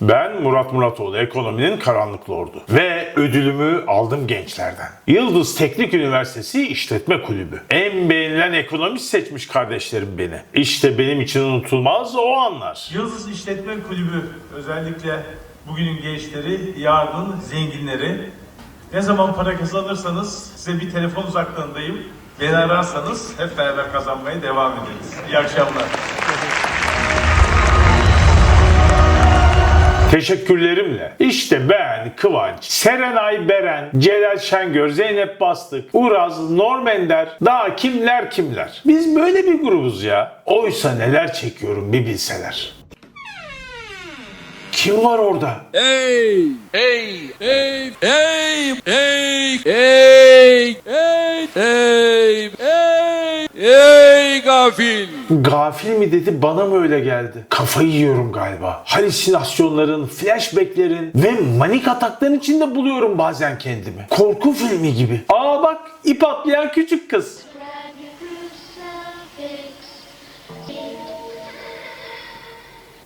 Ben Murat Muratoğlu, ekonominin karanlık lordu. Ve ödülümü aldım gençlerden. Yıldız Teknik Üniversitesi İşletme Kulübü. En beğenilen ekonomist seçmiş kardeşlerim beni. İşte benim için unutulmaz o anlar. Yıldız İşletme Kulübü özellikle bugünün gençleri, yarının zenginleri. Ne zaman para kazanırsanız size bir telefon uzaklığındayım. Beni ararsanız hep beraber kazanmaya devam ederiz. İyi akşamlar. Teşekkürlerimle. İşte ben, Kıvanç, Serenay Beren, Celal Şengör, Zeynep Bastık, Uraz, Normender, daha kimler kimler. Biz böyle bir grubuz ya. Oysa neler çekiyorum bir bilseler. Kim var orada? Hey! Hey! Hey! Hey! Hey! Hey! Hey! Hey! Hey! Hey gafil! Gafil mi dedi bana mı öyle geldi? Kafayı yiyorum galiba. Halüsinasyonların, flashbacklerin ve manik atakların içinde buluyorum bazen kendimi. Korku filmi gibi. Aa bak ip atlayan küçük kız.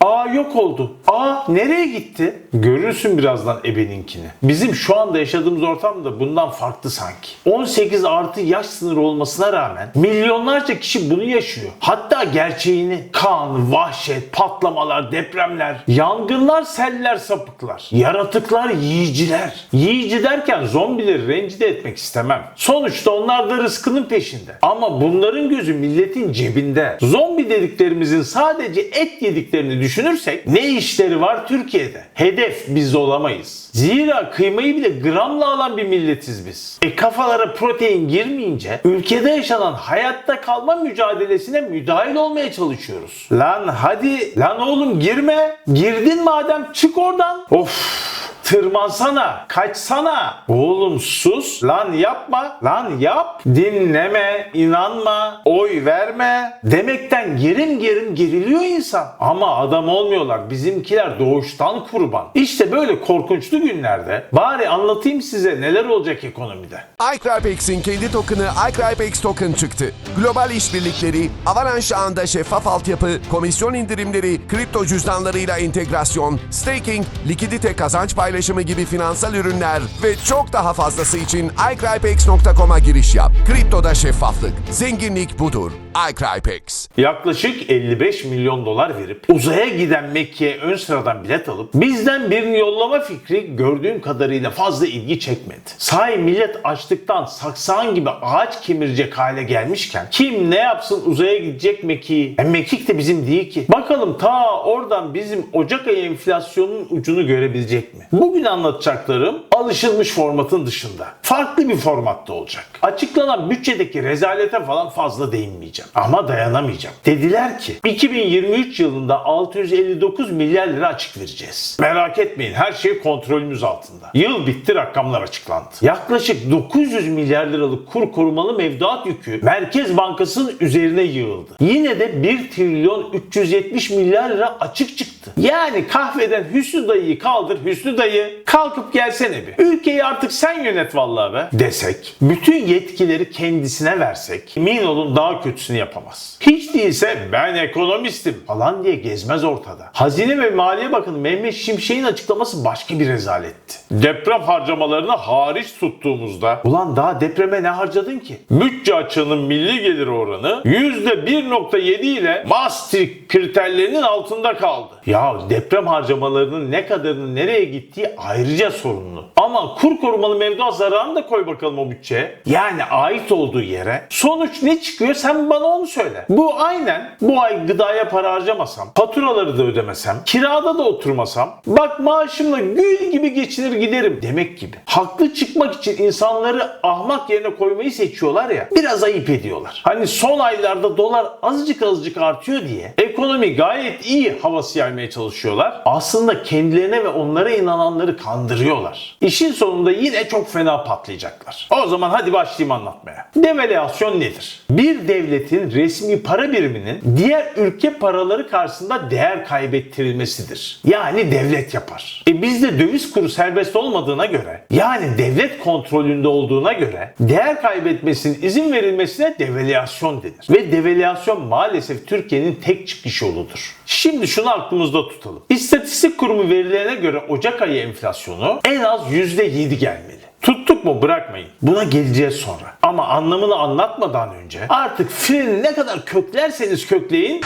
Aa yok oldu. Aa nereye gitti? Görürsün birazdan ebeninkini. Bizim şu anda yaşadığımız ortam da bundan farklı sanki. 18 artı yaş sınırı olmasına rağmen milyonlarca kişi bunu yaşıyor. Hatta gerçeğini kan, vahşet, patlamalar, depremler, yangınlar, seller, sapıklar, yaratıklar, yiyiciler. Yiyici derken zombileri rencide etmek istemem. Sonuçta onlar da rızkının peşinde. Ama bunların gözü milletin cebinde. Zombi dediklerimizin sadece et yediklerini düşünürsek ne işleri var Türkiye'de? Hedef biz olamayız. Zira kıymayı bile gramla alan bir milletiz biz. E kafalara protein girmeyince ülkede yaşanan hayatta kalma mücadelesine müdahil olmaya çalışıyoruz. Lan hadi lan oğlum girme. Girdin madem çık oradan. Of Tırmansana, kaçsana. Oğlum sus, lan yapma, lan yap. Dinleme, inanma, oy verme. Demekten gerim gerim geriliyor insan. Ama adam olmuyorlar. Bizimkiler doğuştan kurban. İşte böyle korkunçlu günlerde bari anlatayım size neler olacak ekonomide. iCrypex'in kendi token'ı iCrypex Token çıktı. Global işbirlikleri, Avalanche ağında şeffaf altyapı, komisyon indirimleri, kripto cüzdanlarıyla entegrasyon, staking, likidite kazanç paylaşımı gibi finansal ürünler ve çok daha fazlası için iCrypex.com'a giriş yap. Kriptoda şeffaflık, zenginlik budur. iCrypex. Yaklaşık 55 milyon dolar verip uzaya giden Mekke'ye ön sıradan bilet alıp bizden birini yollama fikri gördüğüm kadarıyla fazla ilgi çekmedi. Sahi millet açlıktan saksağın gibi ağaç kemirecek hale gelmişken kim ne yapsın uzaya gidecek Mekke'yi? E, Mekik de bizim değil ki. Bakalım ta oradan bizim Ocak ayı enflasyonun ucunu görebilecek mi? Bugün anlatacaklarım alışılmış formatın dışında. Farklı bir formatta olacak. Açıklanan bütçedeki rezalete falan fazla değinmeyeceğim. Ama dayanamayacağım. Dediler ki 2023 yılında 659 milyar lira açık vereceğiz. Merak etmeyin her şey kontrolümüz altında. Yıl bitti rakamlar açıklandı. Yaklaşık 900 milyar liralık kur korumalı mevduat yükü Merkez Bankası'nın üzerine yığıldı. Yine de 1 trilyon 370 milyar lira açık çıktı. Yani kahveden Hüsnü dayıyı kaldır Hüsnü dayı kalkıp gelsene bir. Ülkeyi artık sen yönet vallahi be desek. Bütün yetkileri kendisine versek emin olun daha kötüsünü yapamaz. Hiç değilse ben ekonomistim falan diye gezmez ortada. Hazine ve Maliye Bakanı Mehmet Şimşek'in açıklaması başka bir rezaletti. Deprem harcamalarını hariç tuttuğumuzda ulan daha depreme ne harcadın ki? Bütçe açığının milli gelir oranı %1.7 ile Maastricht kriterlerinin altında kaldı. Ya deprem harcamalarının ne kadarının nereye gittiği ayrıca sorunlu. Ama kur korumalı mevduat zararını da koy bakalım o bütçeye. Yani ait olduğu yere. Sonuç ne çıkıyor sen bana onu söyle. Bu aynen bu ay gıdaya para harcamasam, faturaları da ödemesem, kirada da oturmasam, bak maaşımla gül gibi geçinir giderim demek gibi. Haklı çıkmak için insanları ahmak yerine koymayı seçiyorlar ya, biraz ayıp ediyorlar. Hani son aylarda dolar azıcık azıcık artıyor diye ekonomi gayet iyi havası yaymaya çalışıyorlar. Aslında kendilerine ve onlara inananları kandırıyorlar. İşte İşin sonunda yine çok fena patlayacaklar. O zaman hadi başlayayım anlatmaya. Devalüasyon nedir? Bir devletin resmi para biriminin diğer ülke paraları karşısında değer kaybettirilmesidir. Yani devlet yapar. E bizde döviz kuru serbest olmadığına göre yani devlet kontrolünde olduğuna göre değer kaybetmesinin izin verilmesine devalüasyon denir. Ve devalüasyon maalesef Türkiye'nin tek çıkış yoludur. Şimdi şunu aklımızda tutalım. İstatistik kurumu verilerine göre Ocak ayı enflasyonu en az %7 gelmeli. Tuttuk mu bırakmayın. Buna geleceğiz sonra. Ama anlamını anlatmadan önce artık freni ne kadar köklerseniz kökleyin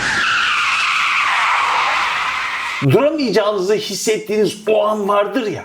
duramayacağınızı hissettiğiniz o an vardır ya.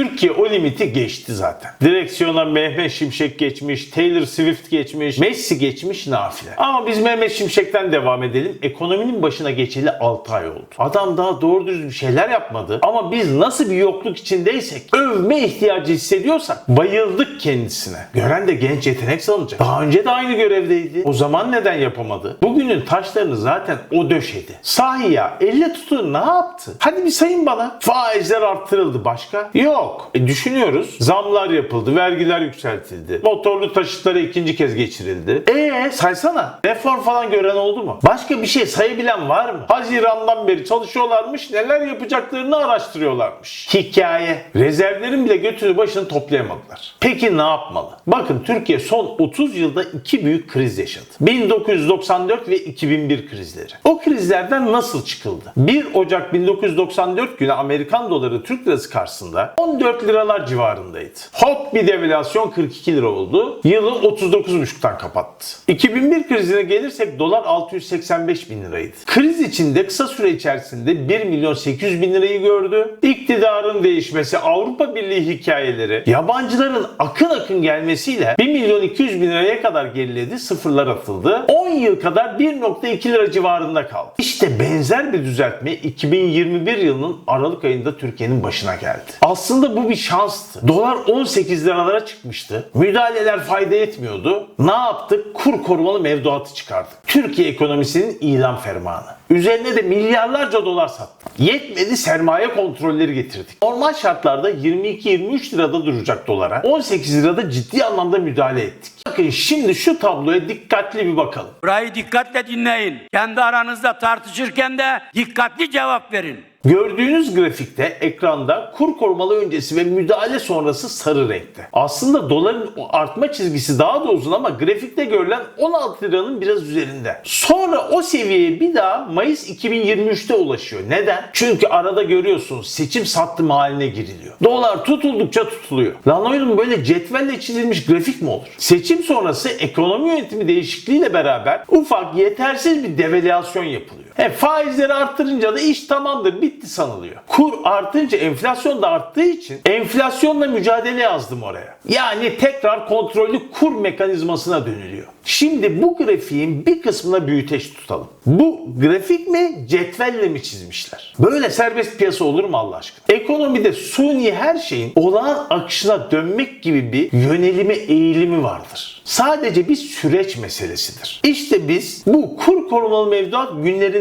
Türkiye o limiti geçti zaten. Direksiyona Mehmet Şimşek geçmiş, Taylor Swift geçmiş, Messi geçmiş nafile. Ama biz Mehmet Şimşek'ten devam edelim. Ekonominin başına geçeli 6 ay oldu. Adam daha doğru düzgün bir şeyler yapmadı. Ama biz nasıl bir yokluk içindeysek, övme ihtiyacı hissediyorsak bayıldık kendisine. Gören de genç yetenek sanacak. Daha önce de aynı görevdeydi. O zaman neden yapamadı? Bugünün taşlarını zaten o döşedi. Sahi ya elle tutun ne yaptı? Hadi bir sayın bana. Faizler arttırıldı başka? Yok. E düşünüyoruz. Zamlar yapıldı, vergiler yükseltildi. Motorlu taşıtlara ikinci kez geçirildi. Eee saysana. Reform falan gören oldu mu? Başka bir şey sayabilen var mı? Haziran'dan beri çalışıyorlarmış, neler yapacaklarını araştırıyorlarmış. Hikaye. Rezervlerin bile götünü başını toplayamadılar. Peki ne yapmalı? Bakın Türkiye son 30 yılda iki büyük kriz yaşadı. 1994 ve 2001 krizleri. O krizlerden nasıl çıkıldı? 1 Ocak 1994 günü Amerikan doları Türk lirası karşısında 14 liralar civarındaydı. Hop bir devalüasyon 42 lira oldu. Yılı 39,5'tan kapattı. 2001 krizine gelirsek dolar 685 bin liraydı. Kriz içinde kısa süre içerisinde 1 milyon 800 bin lirayı gördü. İktidarın değişmesi, Avrupa Birliği hikayeleri, yabancıların akın akın gelmesiyle 1 milyon 200 bin liraya kadar geriledi, sıfırlar atıldı. 10 yıl kadar 1.2 lira civarında kaldı. İşte benzer bir düzeltme 2021 yılının Aralık ayında Türkiye'nin başına geldi. Aslında bu bir şanstı. Dolar 18 liralara çıkmıştı. Müdahaleler fayda etmiyordu. Ne yaptık? Kur korumalı mevduatı çıkardık. Türkiye ekonomisinin ilan fermanı. Üzerine de milyarlarca dolar sattık. Yetmedi sermaye kontrolleri getirdik. Normal şartlarda 22-23 lirada duracak dolara 18 lirada ciddi anlamda müdahale ettik. Bakın şimdi şu tabloya dikkatli bir bakalım. Burayı dikkatle dinleyin. Kendi aranızda tartışırken de dikkatli cevap verin. Gördüğünüz grafikte ekranda kur korumalı öncesi ve müdahale sonrası sarı renkte. Aslında doların artma çizgisi daha da uzun ama grafikte görülen 16 liranın biraz üzerinde. Sonra o seviyeye bir daha Mayıs 2023'te ulaşıyor. Neden? Çünkü arada görüyorsunuz seçim sattım haline giriliyor. Dolar tutuldukça tutuluyor. Lan oğlum böyle cetvelle çizilmiş grafik mi olur? Seçim sonrası ekonomi yönetimi değişikliğiyle beraber ufak yetersiz bir devalüasyon yapılıyor. E, faizleri arttırınca da iş tamamdır bitti sanılıyor. Kur artınca enflasyon da arttığı için enflasyonla mücadele yazdım oraya. Yani tekrar kontrollü kur mekanizmasına dönülüyor. Şimdi bu grafiğin bir kısmına büyüteç tutalım. Bu grafik mi cetvelle mi çizmişler? Böyle serbest piyasa olur mu Allah aşkına? Ekonomide suni her şeyin olağan akışına dönmek gibi bir yönelimi eğilimi vardır. Sadece bir süreç meselesidir. İşte biz bu kur korumalı mevduat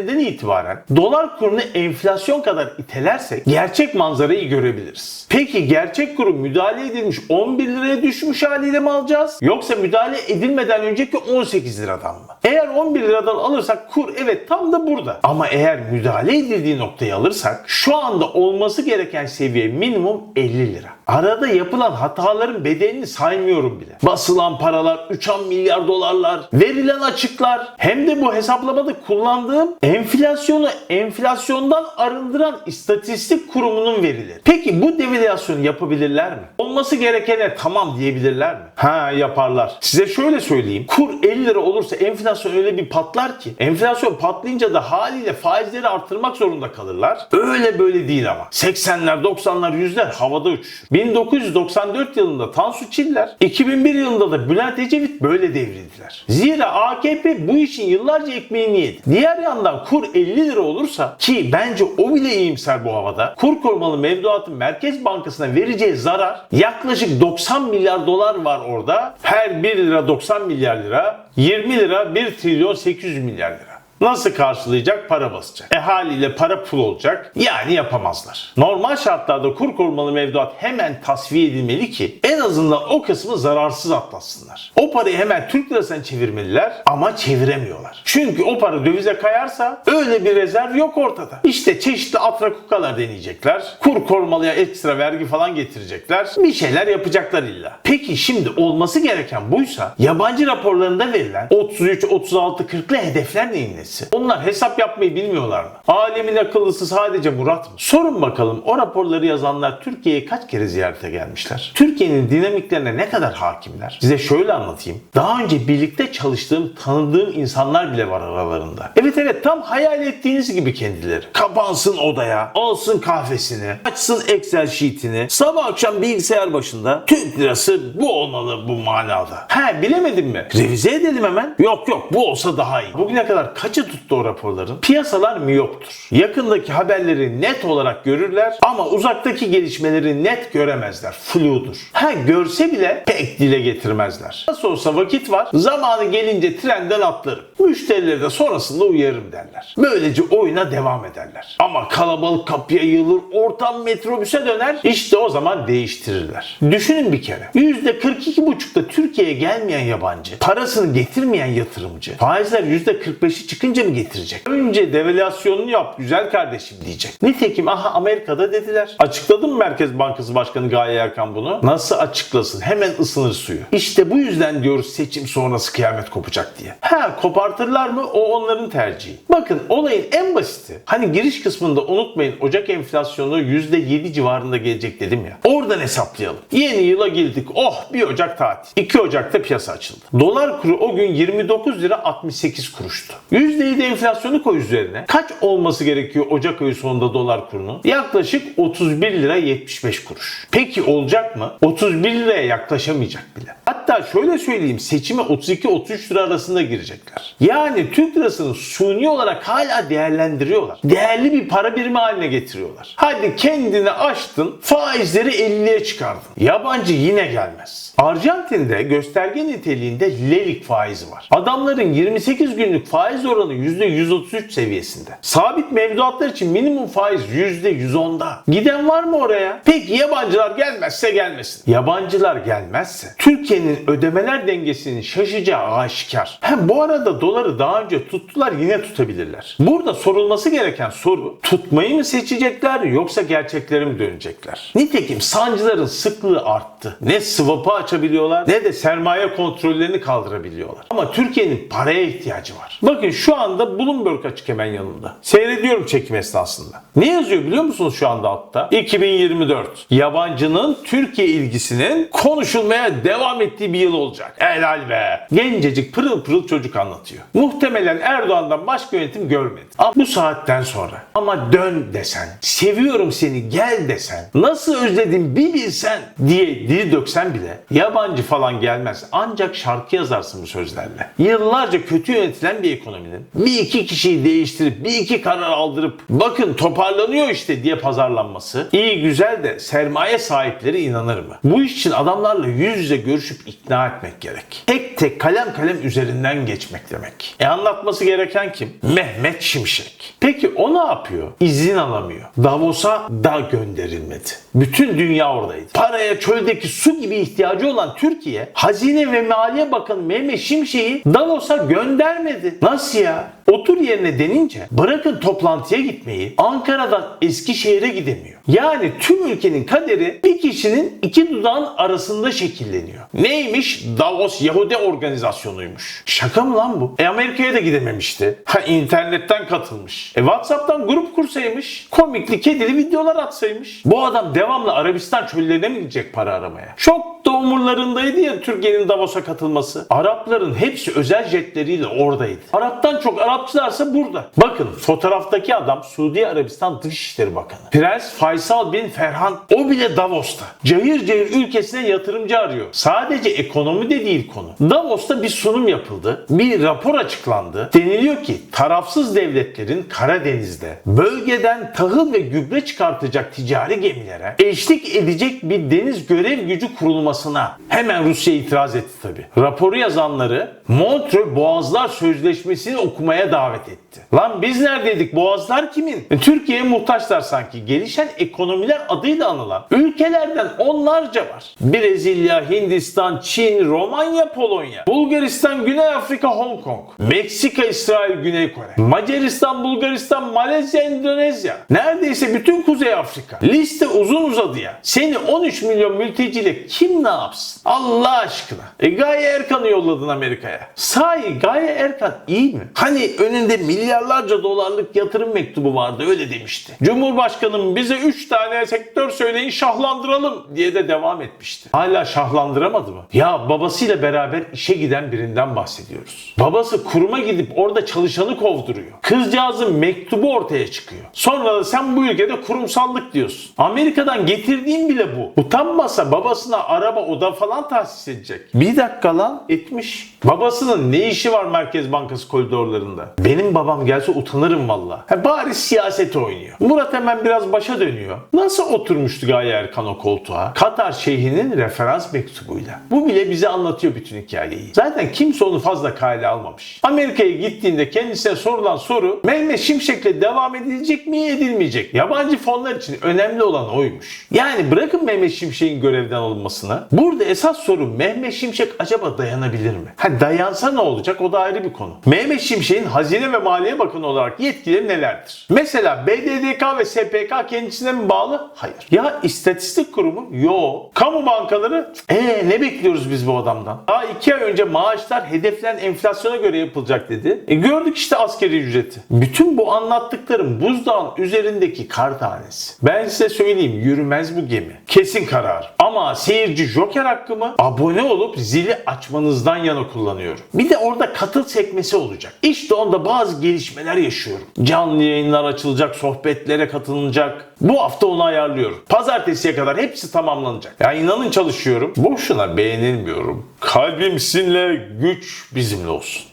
günlerinden itibaren dolar kurunu enflasyon kadar itelersek gerçek manzarayı görebiliriz. Peki gerçek kuru müdahale edilmiş 11 liraya düşmüş haliyle mi alacağız? Yoksa müdahale edilmeden önceki 18 liradan mı? Eğer 11 liradan alırsak kur evet tam da burada. Ama eğer müdahale edildiği noktayı alırsak şu anda olması gereken seviye minimum 50 lira. Arada yapılan hataların bedelini saymıyorum bile. Basılan paralar, uçan milyar dolarlar, verilen açıklar, hem de bu hesaplamada kullandığım enflasyonu enflasyondan arındıran istatistik kurumunun verileri. Peki bu devalüasyonu yapabilirler mi? Olması gerekene tamam diyebilirler mi? Ha yaparlar. Size şöyle söyleyeyim. Kur 50 lira olursa enflasyon öyle bir patlar ki. Enflasyon patlayınca da haliyle faizleri artırmak zorunda kalırlar. Öyle böyle değil ama. 80'ler, 90'lar, 100'ler havada uçuşur. 1994 yılında Tansu Çiller, 2001 yılında da Bülent Ecevit böyle devrildiler. Zira AKP bu işin yıllarca ekmeğini yedi. Diğer yandan kur 50 lira olursa ki bence o bile iyimser bu havada. Kur korumalı mevduatın Merkez Bankası'na vereceği zarar yaklaşık 90 milyar dolar var orada. Her 1 lira 90 milyar lira, 20 lira 1 trilyon 800 milyar lira. Nasıl karşılayacak? Para basacak. E haliyle para pul olacak. Yani yapamazlar. Normal şartlarda kur korumalı mevduat hemen tasfiye edilmeli ki en azından o kısmı zararsız atlatsınlar. O parayı hemen Türk lirasına çevirmeliler ama çeviremiyorlar. Çünkü o para dövize kayarsa öyle bir rezerv yok ortada. İşte çeşitli atrakukalar deneyecekler. Kur korumalıya ekstra vergi falan getirecekler. Bir şeyler yapacaklar illa. Peki şimdi olması gereken buysa yabancı raporlarında verilen 33, 36, 40'lı hedefler neyin nesi? Onlar hesap yapmayı bilmiyorlar mı? Alemin akıllısı sadece Murat mı? Sorun bakalım o raporları yazanlar Türkiye'ye kaç kere ziyarete gelmişler? Türkiye'nin dinamiklerine ne kadar hakimler? Size şöyle anlatayım. Daha önce birlikte çalıştığım, tanıdığım insanlar bile var aralarında. Evet evet tam hayal ettiğiniz gibi kendileri. Kapansın odaya, alsın kahvesini, açsın Excel sheetini, sabah akşam bilgisayar başında Türk lirası bu olmalı bu manada. He bilemedim mi? Revize edelim hemen. Yok yok bu olsa daha iyi. Bugüne kadar kaçı tuttu o raporların? Piyasalar miyoptur. Yakındaki haberleri net olarak görürler ama uzaktaki gelişmeleri net göremezler. Fludur. Ha görse bile pek dile getirmezler. Nasıl olsa vakit var. Zamanı gelince trenden atlarım. Müşterileri de sonrasında uyarırım derler. Böylece oyuna devam ederler. Ama kalabalık kapıya yığılır, ortam metrobüse döner. İşte o zaman değiştirirler. Düşünün bir kere. %42,5'da Türkiye'ye gelmeyen yabancı, parasını getirmeyen yatırımcı, faizler %45'i çıkınca mı getirecek? Önce devalüasyonunu yap güzel kardeşim diyecek. Nitekim aha Amerika'da dediler. Açıkladı mı Merkez Bankası Başkanı Gaye Erkan bunu? Nasıl açıklasın? Hemen ısınır suyu. İşte bu yüzden diyoruz seçim sonrası kıyamet kopacak diye. Ha kopartırlar mı? O onların tercihi. Bakın olayın en basiti. Hani giriş kısmında unutmayın Ocak enflasyonu %7 civarında gelecek dedim ya. Oradan hesaplayalım. Yeni yıla girdik. Oh 1 Ocak tatil. 2 Ocak'ta piyasa açıldı. Dolar kuru o gün 29 lira 68 kuruştu. %7 enflasyonu koy üzerine. Kaç olması gerekiyor Ocak ayı sonunda dolar kurunun? Yaklaşık 31 lira 75 kuruş. Peki olacak mı? 31 liraya yaklaşamayacak bile. Hatta şöyle söyleyeyim seçime 32-33 lira arasında girecekler. Yani Türk lirasını suni olarak hala değerlendiriyorlar. Değerli bir para birimi haline getiriyorlar. Hadi kendini açtın faizleri 50'ye çıkardın. Yabancı yine gelmez. Arjantin'de gösterge niteliğinde lelik faizi var. Adamların 28 günlük faiz oranı %133 seviyesinde. Sabit mevduatlar için minimum faiz %110'da. Giden var mı oraya? Peki yabancılar gelmezse gelmesin. Yabancılar gelmezse Türkiye'nin ödemeler dengesinin şaşacağı aşikar. Hem bu arada doları daha önce tuttular yine tutabilirler. Burada sorulması gereken soru tutmayı mı seçecekler yoksa gerçeklere mi dönecekler? Nitekim sancıların sıklığı arttı. Ne swap'ı açabiliyorlar ne de sermaye kontrollerini kaldırabiliyorlar. Ama Türkiye'nin paraya ihtiyacı var. Bakın şu anda Bloomberg açık hemen yanımda. Seyrediyorum çekim esnasında. Ne yazıyor biliyor musunuz şu anda altta? 2024. Yabancının Türkiye ilgisinin konuşulmaya devam ettiği bir yıl olacak. Helal be. Gencecik pırıl pırıl çocuk anlatıyor. Muhtemelen Erdoğan'dan başka yönetim görmedi. Ama bu saatten sonra ama dön desen, seviyorum seni gel desen, nasıl özledim bir bilsen diye dil döksen bile yabancı falan gelmez. Ancak şarkı yazarsın bu sözlerle. Yıllarca kötü yönetilen bir ekonominin bir iki kişiyi değiştirip bir iki karar aldırıp bakın toparlanıyor işte diye pazarlanması iyi güzel de sermaye sahipleri inanır mı? Bu iş için adamlarla yüz yüze görüşüp ikna etmek gerek. Tek tek kalem kalem üzerinden geçmek demek. E anlatması gereken kim? Mehmet Şimşek. Peki o ne yapıyor? İzin alamıyor. Davos'a da gönderilmedi. Bütün dünya oradaydı. Paraya çöldeki su gibi ihtiyacı olan Türkiye, Hazine ve Maliye Bakanı Mehmet Şimşek'i Davos'a göndermedi. Nasıl ya? Otur yerine denince bırakın toplantıya gitmeyi Ankara'dan Eskişehir'e gidemiyor. Yani tüm ülkenin kaderi bir kişinin iki dudağın arasında şekilleniyor. Neymiş? Davos Yahudi organizasyonuymuş. Şaka mı lan bu? E Amerika'ya da gidememişti. Ha internetten katılmış. E Whatsapp'tan grup kursaymış. Komikli kedili videolar atsaymış. Bu adam devamlı Arabistan çöllerine mi gidecek para aramaya? Çok da umurlarındaydı ya Türkiye'nin Davos'a katılması. Arapların hepsi özel jetleriyle oradaydı. Araptan çok Arapçılarsa burada. Bakın fotoğraftaki adam Suudi Arabistan Dışişleri Bakanı. Prens Faysal bin Ferhan o bile Davos'ta. Cayır cayır ülkesine yatırımcı arıyor. Sadece ekonomi de değil konu. Davos'ta bir sunum yapıldı. Bir rapor açıklandı. Deniliyor ki tarafsız devletlerin Karadeniz'de bölgeden tahıl ve gübre çıkartacak ticari gemilere eşlik edecek bir deniz görev gücü kurulmasına hemen Rusya itiraz etti tabi. Raporu yazanları Montreux Boğazlar Sözleşmesi'ni okumaya davet etti. Gitti. Lan biz neredeydik? Boğazlar kimin? E, Türkiye'ye muhtaçlar sanki. Gelişen ekonomiler adıyla anılan ülkelerden onlarca var. Brezilya, Hindistan, Çin, Romanya, Polonya, Bulgaristan, Güney Afrika, Hong Kong, Meksika, İsrail, Güney Kore, Macaristan, Bulgaristan, Malezya, Endonezya. Neredeyse bütün Kuzey Afrika. Liste uzun uzadı ya. Seni 13 milyon mülteciyle kim ne yapsın? Allah aşkına. E Gaye Erkan'ı yolladın Amerika'ya. Sahi Gaye Erkan iyi mi? Hani önünde milyarlarca dolarlık yatırım mektubu vardı öyle demişti. Cumhurbaşkanım bize 3 tane sektör söyleyin şahlandıralım diye de devam etmişti. Hala şahlandıramadı mı? Ya babasıyla beraber işe giden birinden bahsediyoruz. Babası kuruma gidip orada çalışanı kovduruyor. Kızcağızın mektubu ortaya çıkıyor. Sonra da sen bu ülkede kurumsallık diyorsun. Amerika'dan getirdiğin bile bu. Utanmasa babasına araba oda falan tahsis edecek. Bir dakika lan etmiş. Babasının ne işi var Merkez Bankası koridorlarında? Benim babam gelse utanırım valla. Bari siyaset oynuyor. Murat hemen biraz başa dönüyor. Nasıl oturmuştu Gaye Erkan o koltuğa? Katar şeyhinin referans mektubuyla. Bu bile bize anlatıyor bütün hikayeyi. Zaten kimse onu fazla kale almamış. Amerika'ya gittiğinde kendisine sorulan soru Mehmet Şimşek'le devam edilecek mi edilmeyecek? Yabancı fonlar için önemli olan oymuş. Yani bırakın Mehmet Şimşek'in görevden alınmasını. Burada esas soru Mehmet Şimşek acaba dayanabilir mi? Ha dayansa ne olacak o da ayrı bir konu. Mehmet Şimşek'in Hazine ve Maliye Bakanı olarak yetkileri nelerdir? Mesela BDDK ve SPK kendisine mi bağlı? Hayır. Ya istatistik kurumu? Yo. Kamu bankaları? Eee ne bekliyoruz biz bu adamdan? Daha iki ay önce maaşlar hedeflenen enflasyona göre yapılacak dedi. E gördük işte askeri ücreti. Bütün bu anlattıklarım buzdağın üzerindeki kar tanesi. Ben size söyleyeyim yürümez bu gemi. Kesin karar. Ama seyirci joker hakkımı abone olup zili açmanızdan yana kullanıyorum. Bir de orada katıl sekmesi olacak. İşte onda bazı gelişmeler yaşıyorum. Canlı yayınlar açılacak, sohbetlere katılınacak. Bu hafta onu ayarlıyorum. Pazartesiye kadar hepsi tamamlanacak. Ya inanın çalışıyorum. Boşuna beğenilmiyorum. Kalbim sizinle, güç bizimle olsun.